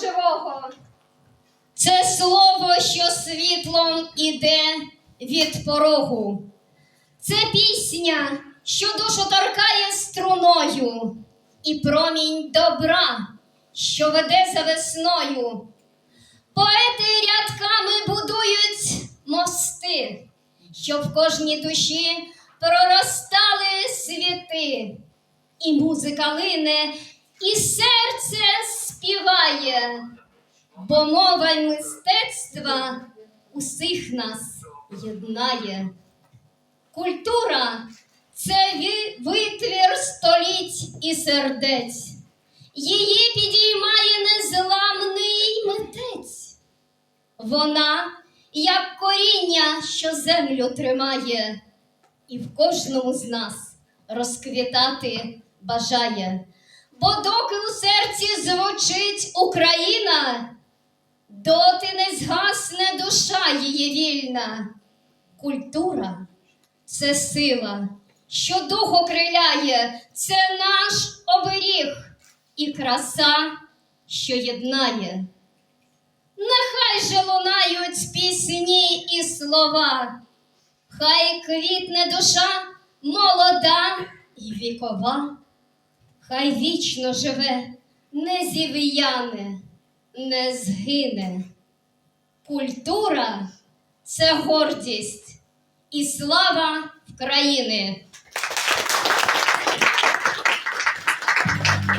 святого. Це слово, що світлом іде від порогу. Це пісня, що душу торкає струною, і промінь добра, що веде за весною. Поети рядками будують мости, щоб в кожній душі проростали світи, і музика лине, і серце співає, бо мова й мистецтва усіх нас єднає. Культура це витвір століть і сердець. Її підіймає незламний митець. Вона, як коріння, що землю тримає, і в кожному з нас розквітати бажає. Бо доки у серці звучить Україна, доти не згасне душа її вільна. Культура це сила, що дух окриляє, це наш оберіг і краса, що єднає. Нехай же лунають пісні і слова, хай квітне душа молода і вікова, хай вічно живе, не зів'яне, не згине. Культура це гордість і слава України.